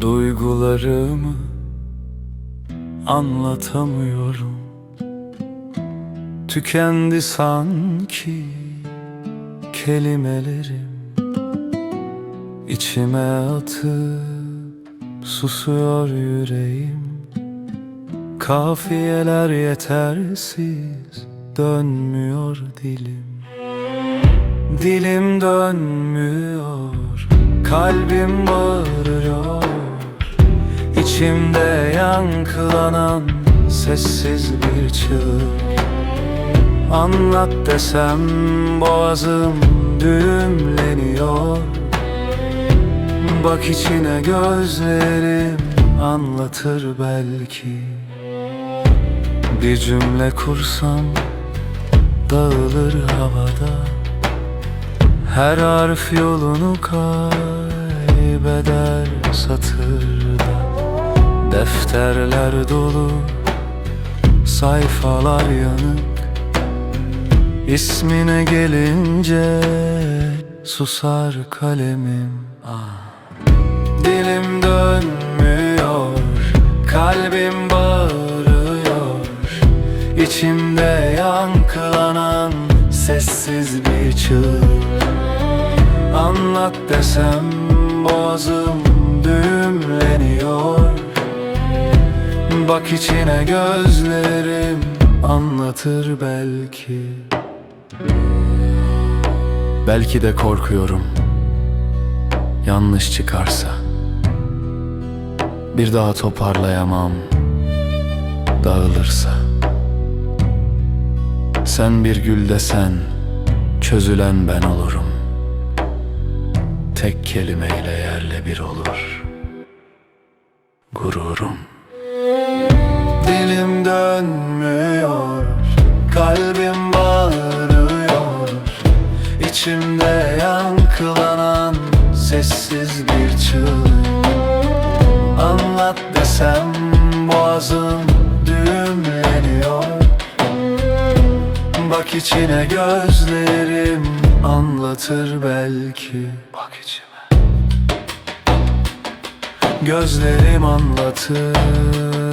Duygularımı anlatamıyorum. Tükendi sanki kelimelerim. İçime atıp susuyor yüreğim. Kafiyeler yetersiz dönmüyor dilim. Dilim dönmüyor kalbim bağır İçimde yankılanan sessiz bir çığlık. Anlat desem boğazım düğümleniyor. Bak içine gözlerim anlatır belki. Bir cümle kursam dağılır havada. Her harf yolunu kaybeder satırda Defterler dolu sayfalar yanık. İsmine gelince susar kalemim. Ah. Dilim dönmüyor, kalbim bağırıyor. İçimde yankılanan sessiz bir çığlık Anlat desem boğazım düğümleniyor Bak içine gözlerim anlatır belki. Belki de korkuyorum. Yanlış çıkarsa. Bir daha toparlayamam. Dağılırsa. Sen bir gül desen Çözülen ben olurum. Tek kelimeyle yerle bir olur. Gururum Dilim dönmüyor Kalbim bağırıyor. İçimde yankılanan Sessiz bir çığlık Anlat desem Boğazım düğümleniyor. Bak içine gözlerim Anlatır belki. Bak içime. Gözlerim anlatır